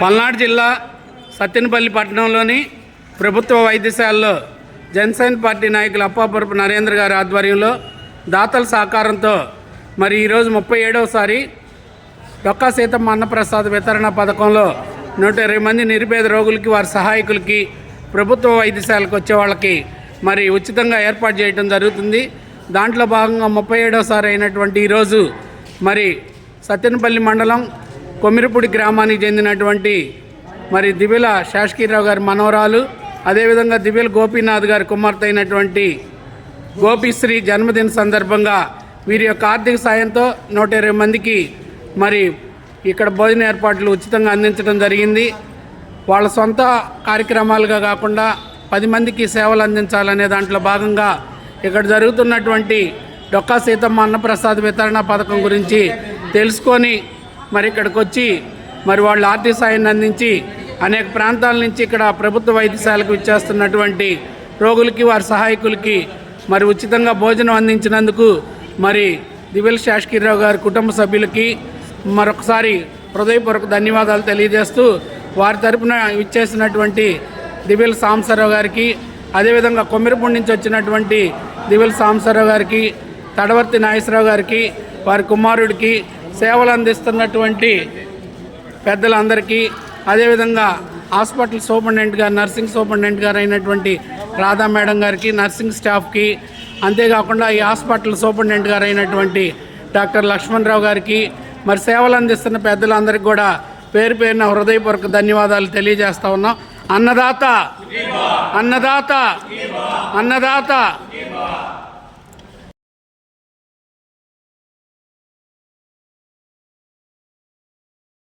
పల్నాడు జిల్లా సత్తెనపల్లి పట్టణంలోని ప్రభుత్వ వైద్యశాలలో జనసేన పార్టీ నాయకులు అప్పాపురపు నరేంద్ర గారి ఆధ్వర్యంలో దాతల సహకారంతో మరి ఈరోజు ముప్పై ఏడవసారి డొక్కా సీతమ్మ అన్నప్రసాద్ వితరణ పథకంలో నూట ఇరవై మంది నిరుపేద రోగులకి వారి సహాయకులకి ప్రభుత్వ వైద్యశాలకు వచ్చే వాళ్ళకి మరి ఉచితంగా ఏర్పాటు చేయడం జరుగుతుంది. దాంట్లో భాగంగా ముప్పై ఏడవసారి అయినటువంటి ఈరోజు మరి సత్తెనపల్లి మండలం కొమ్మిరిపూడి గ్రామానికి చెందినటువంటి మరి దివ్యల శాసకీరావు గారి మనవరాలు అదేవిధంగా దివ్యల గోపీనాథ్ గారి కుమార్తె అయినటువంటి గోపిశ్రీ జన్మదిన సందర్భంగా వీరి యొక్క ఆర్థిక సాయంతో నూట ఇరవై మందికి మరి ఇక్కడ భోజన ఏర్పాట్లు ఉచితంగా అందించడం జరిగింది. వాళ్ళ సొంత కార్యక్రమాలుగా కాకుండా పది మందికి సేవలు అందించాలనే దాంట్లో భాగంగా ఇక్కడ జరుగుతున్నటువంటి డొక్కా సీతమ్మ అన్నప్రసాద్ వితరణ పథకం గురించి తెలుసుకొని మరి ఇక్కడికి వచ్చి మరి వాళ్ళు ఆర్థిక సాయాన్ని అందించి అనేక ప్రాంతాల నుంచి ఇక్కడ ప్రభుత్వ వైద్యశాలకు ఇచ్చేస్తున్నటువంటి రోగులకి వారి సహాయకులకి మరి ఉచితంగా భోజనం అందించినందుకు మరి దివెల్ శాస్కీరావు గారి కుటుంబ సభ్యులకి మరొకసారి హృదయపూర్వక ధన్యవాదాలు తెలియజేస్తూ వారి తరపున ఇచ్చేసినటువంటి దివెల్ సాంసరావు గారికి అదేవిధంగా కొమ్మిరిపూడి నుంచి వచ్చినటువంటి దివిల్ సాంబశివరావు గారికి తడవర్తి నాగేశ్వరరావు గారికి వారి కుమారుడికి సేవలు అందిస్తున్నటువంటి పెద్దలందరికీ అదేవిధంగా హాస్పిటల్ సూపరింటెండెంట్ గారు నర్సింగ్ సూపరింటెండెంట్ గారు అయినటువంటి రాధా మేడం గారికి నర్సింగ్ స్టాఫ్కి అంతేకాకుండా ఈ హాస్పిటల్ సూపరింటెండెంట్ గారు అయినటువంటి డాక్టర్ లక్ష్మణరావు గారికి మరి సేవలు అందిస్తున్న పెద్దలందరికీ కూడా పేరు పేరున హృదయపూర్వక ధన్యవాదాలు తెలియజేస్తా ఉన్నాం. అన్నదాత అన్నదాత అన్నదాత